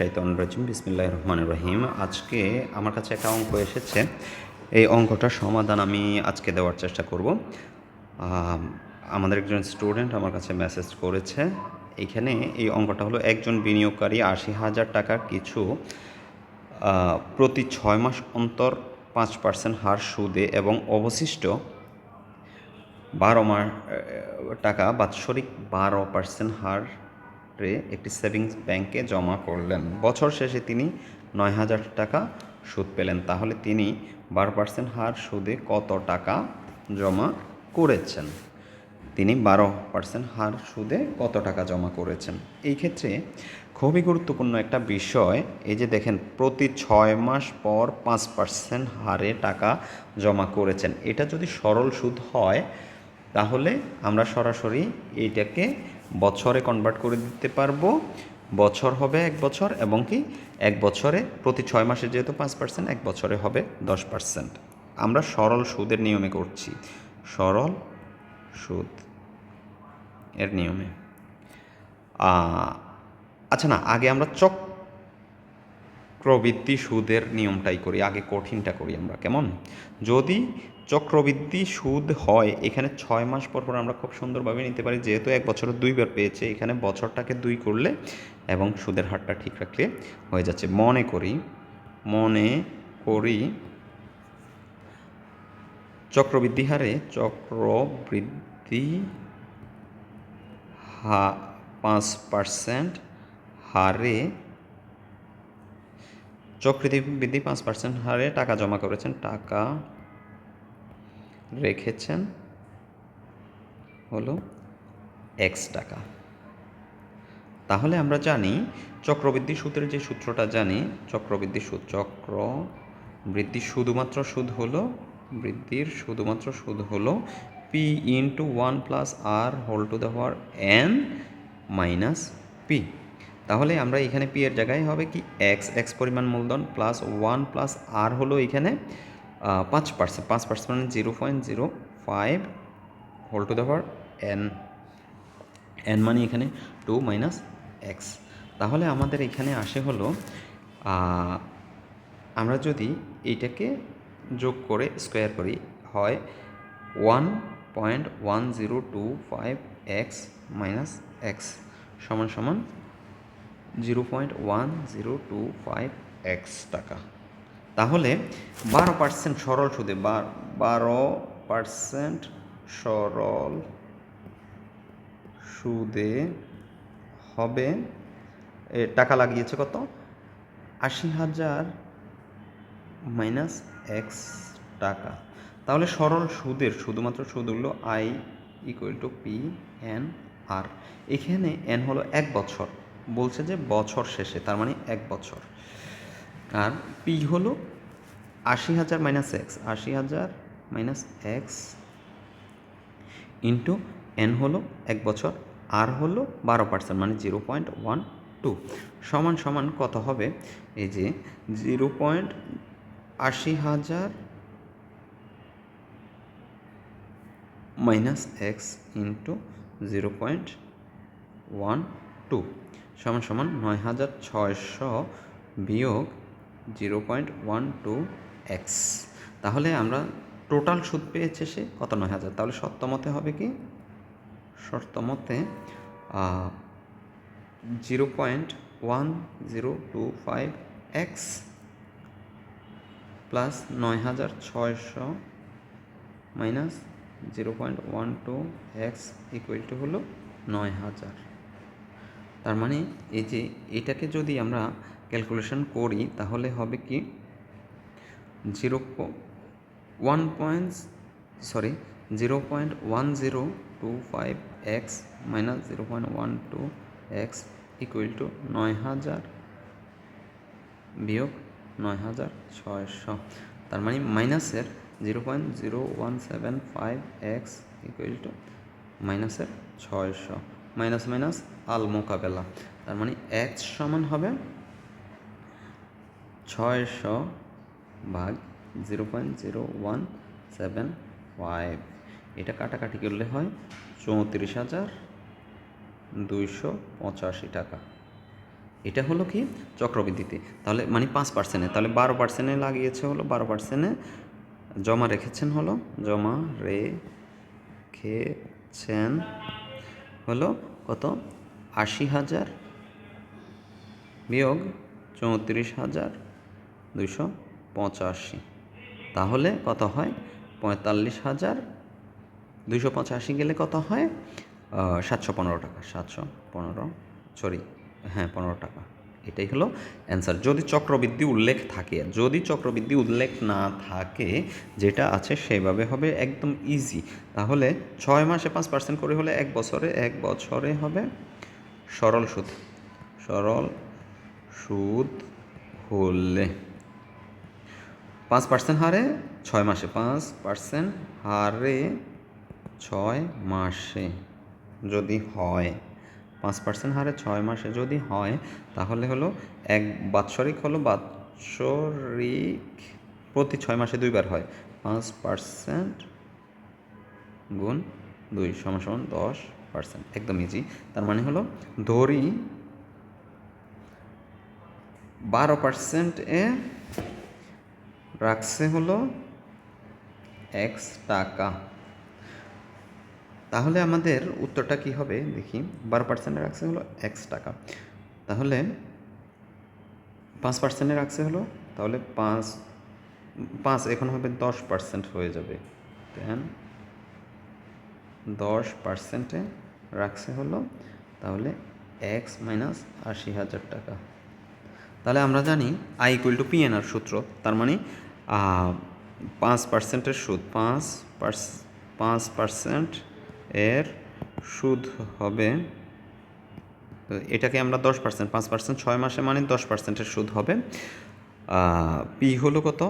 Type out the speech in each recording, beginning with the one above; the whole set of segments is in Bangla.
শাইতন রাজিম বিসমিল্লাহ রহমান রহিম। আজকে আমার কাছে একটা অঙ্ক এসেছে। এই অঙ্কটার সমাধান আমি আজকে দেওয়ার চেষ্টা করব। আমাদের একজন স্টুডেন্ট আমার কাছে মেসেজ করেছে। এখানে এই অঙ্কটা হলো, একজন বিনিয়োগকারী আশি হাজার টাকার কিছু প্রতি ছয় মাস অন্তর পাঁচ পার্সেন্ট হার সুদে এবং অবশিষ্ট বারো মাস টাকা বাৎসরিক বারো পার্সেন্ট হারে একটি সেভিংস ব্যাংকে জমা করলেন। বছর শেষে তিনি নয় হাজার টাকা সুদ পেলেন। তাহলে তিনি বারো পার্সেন্ট হার সুদে কত টাকা জমা করেছেন? তিনি বারো পার্সেন্ট হার সুদে কত টাকা জমা করেছেন? এই ক্ষেত্রে খুবই গুরুত্বপূর্ণ একটা বিষয়, এই যে দেখেন, প্রতি ছয় মাস পর পাঁচ পার্সেন্ট হারে টাকা জমা করেছেন। এটা যদি সরল সুদ হয়, তাহলে আমরা সরাসরি এইটাকে বছরে কনভার্ট করে দিতে পারব। বছর হবে এক বছর এবং কি এক বছরে প্রতি ছয় মাসে যেহেতু পাঁচ পার্সেন্ট এক বছরে হবে দশ পার্সেন্ট আমরা সরল সুদের নিয়মে করছি। সরল সুদ এর নিয়মে। আচ্ছা না, আগে আমরা চক্রবৃদ্ধি সুদের নিয়মটাই করি, আগে কঠিনটা করি আমরা, কেমন? যদি চক্রবৃদ্ধি সুদ হয়। এখানে ছয় মাস পর পর আমরা খুব সুন্দরভাবে নিতে পারি। যেহেতু এক বছরে দুইবার পেয়েছে, এখানে বছরটাকে দুই করলে এবং সুদের হারটা ঠিক রাখলে হয়ে যাচ্ছে। মনে করি মনে করি চক্রবৃদ্ধি হারে চক্রবৃদ্ধি হা, পাঁচ পার্সেন্ট হারে চক্রবৃদ্ধি বৃদ্ধি পাঁচ পার্সেন্ট হারে টাকা জমা করেছেন। টাকা রেখেছেন হলো এক্স টাকা। তাহলে আমরা জানি চক্রবৃদ্ধি সুদের যে সূত্রটা জানি, চক্রবৃদ্ধি সুদ চক্র বৃদ্ধি শুধুমাত্র সুদ হলো, বৃদ্ধির শুধুমাত্র সুদ হলো P into one plus R whole to the power N minus P তাহলে আমরা এখানে পি এর জায়গায় হবে কি? এক্স এক্স পরিমাণ মূলধন প্লাস ওয়ান প্লাস আর হলো এখানে পাঁচ পার্সেন্ট পাঁচ পার্সেন্ট মানে zero point zero five whole to the power N N মানে এখানে টু মাইনাস এক্স তাহলে আমাদের এখানে আসে হলো আমরা যদি এইটাকে যোগ করে স্কোয়ার করি, হয় one point one zero two five X minus X সমান সমান zero point one zero two five X টাকা। তাহলে বারো পার্সেন্ট সরল সুদে, বারো পার্সেন্ট সরল সুদে হবে টাকা লাগিয়েছে কত? আশি হাজার মাইনাস এক্স টাকা। তাহলে সরল সুদের, শুধুমাত্র সুদ হলো I equal to P N R. এখানে এন হলো এক বছর। বলছে যে বছর শেষে, তার মানে এক বছর। আর পি হলো আশি হাজার মাইনাস এক্স আশি হাজার মাইনাস এক্স ইন্টু এন হলো এক বছর আর হলো বারো পার্সেন্ট মানে জিরো পয়েন্ট ওয়ান টু সমান সমান কত হবে? এই যে জিরো পয়েন্ট আশি হাজার minus X into zero point one two সমান সমান নয় হাজার ছয়শো বিয়োগ zero point one two X তাহলে আমরা টোটাল সুদ পেয়েছে সে কত নয় হাজার? তাহলে সত্যমতে হবে কি? সত্যমতে zero point one zero two five X plus নয় হাজার ছয়শো minus zero point one two X equal to হলো নয় হাজার। তার মানে এই যে এটাকে যদি আমরা ক্যালকুলেশন করি, তাহলে হবে কি? Zero one point, sorry, zero point one zero two five X minus zero point one two X equal to নয় হাজার বিয়োগ নয় হাজার ছয়শো। তার মানে মাইনাসের zero point zero one seven five X equal to মাইনাসের ছয়শো। মাইনাস মাইনাস আল মোকাবেলা তার মানে এক্স সমান হবে ছয়শো ভাগ zero point zero one seven five. এটা কাটাকাটি করলে হয় চৌত্রিশ হাজার দুইশো পঁচাশি টাকা। এটা হলো কি চক্রবৃদ্ধিতে। তাহলে মানে পাঁচ পার্সেন্টে তাহলে বারো পার্সেন্টে লাগিয়েছে হলো, বারো পার্সেন্টে জমা রেখেছেন হলো, জমা রেখেছেন হলো কত? আশি হাজার বিয়োগ চৌত্রিশ হাজার দুশো পঁচাশি। তাহলে কত হয়? পঁয়তাল্লিশ হাজার দুশো পঁচাশি গেলে কত হয়? সাতশো পনেরো টাকা, সাতশো পনেরো সরি হ্যাঁ পনেরো টাকা। এটাই হলো অ্যান্সার যদি চক্রবৃদ্ধি উল্লেখ থাকে, যদি চক্রবৃদ্ধি উল্লেখ না থাকে, যেটা আছে সেভাবে হবে একদম ইজি তাহলে ছয় মাসে পাঁচ পার্সেন্ট করে হলে এক বছরে এক বছরে হবে সরল সুদ। সরল সুদ হলে পাঁচ পার্সেন্ট হারে ছয় মাসে, পাঁচ পার্সেন্ট হারে ছয় মাসে যদি হয়, পাঁচ পার্সেন্ট হারে ছয় মাসে যদি হয়, তাহলে হলো এক বাৎসরিক হলো বাৎসরিক প্রতি ছয় মাসে দুইবার হয়। পাঁচ পার্সেন্ট গুণ দুই সমান সমান দশ পার্সেন্ট, একদম ইজি তার মানে হলো ধরি বারো পার্সেন্ট এ রাখছে হলো এক্স টাকা। তাহলে আমাদের উত্তরটা কি হবে? দেখি, বারো পার্সেন্টে রাখছে হলো এক্স টাকা। তাহলে পাঁচ পার্সেন্টে রাখছে হলো, তাহলে পাঁচ পাঁচ এখন হবে দশ পার্সেন্ট হয়ে যাবে। টেন দশ পার্সেন্টে রাখছে হলো, তাহলে এক্স মাইনাস আশি হাজার টাকা। তাহলে আমরা জানি আই ইকুয়াল টু পিএনআর সূত্র, তার মানে পাঁচ পার্সেন্টের সুদ, পাঁচ পাঁচ পার্সেন্ট এর সুদ হবে এটাকে আমরা দশ পার্সেন্ট পাঁচ পার্সেন্ট ছয় মাসে মানে দশ পার্সেন্টের সুদ হবে। পি হলো কত?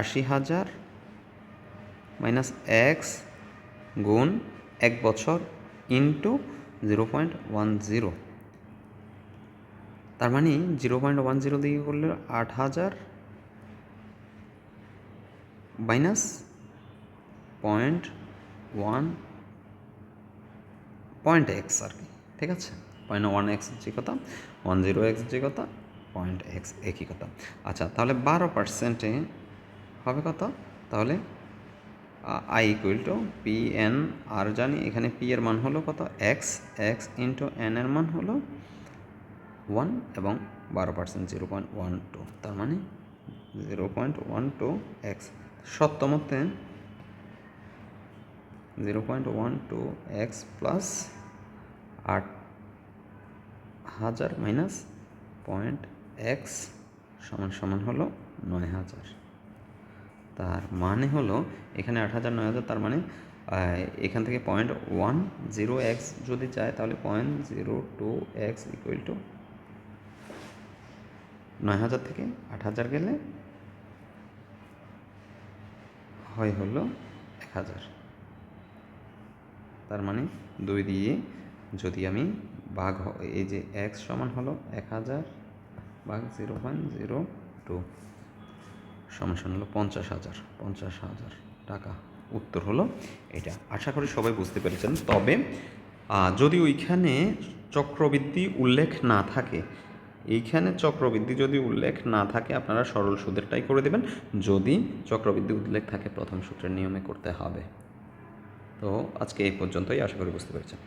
আশি হাজার মাইনাস এক্স গুণ এক বছর into zero point one zero তার মানে জিরো পয়েন্ট ওয়ান জিরো দিকে করলে আট হাজার minus point one point X আর কি, ঠিক আছে? পয়েন্ট ওয়ান এক্স যে কথা ওয়ান জিরো এক্স যে কথা পয়েন্ট এক্স একই কথা। আচ্ছা তাহলে বারো পার্সেন্টে হবে কত? তাহলে I equal to P N R জানি এখানে পি এর মান হলো কত? এক্স এক্স ইন্টু এন এর মান হলো ওয়ান এবং বারো percent zero point one two তার মানে zero point one two X সপ্তমতে zero point one two X plus আট হাজার মাইনাস পয়েন্ট এক্স সমান সমান হলো নয় হাজার। তার মানে হলো এখানে আট হাজার, নয় হাজার, তার মানে এখান থেকে পয়েন্ট ওয়ান জিরো এক্স যদি যায় তাহলে point zero two X equal to নয় হাজার থেকে আট হাজার গেলে হয় হলো এক হাজার। তার মানে দুই দিয়ে যদি আমি ভাগ এই যে এক্স সমান হলো এক হাজার ভাগ জিরো পয়েন্ট জিরো টু সমান হলো পঞ্চাশ হাজার। পঞ্চাশ হাজার টাকা। উত্তর হলো এটা। আশা করি সবাই বুঝতে পেরেছেন। তবে যদি ওইখানে চক্রবৃদ্ধি উল্লেখ না থাকে এইখানে চক্রবৃদ্ধি যদি উল্লেখ না থাকে, আপনারা সরল সুদেরটাই করে দেবেন। যদি চক্রবৃদ্ধি উল্লেখ থাকে, প্রথম সূত্রের নিয়মে করতে হবে। তো আজকে এই পর্যন্তই, আশা করি বুঝতে পেরেছেন।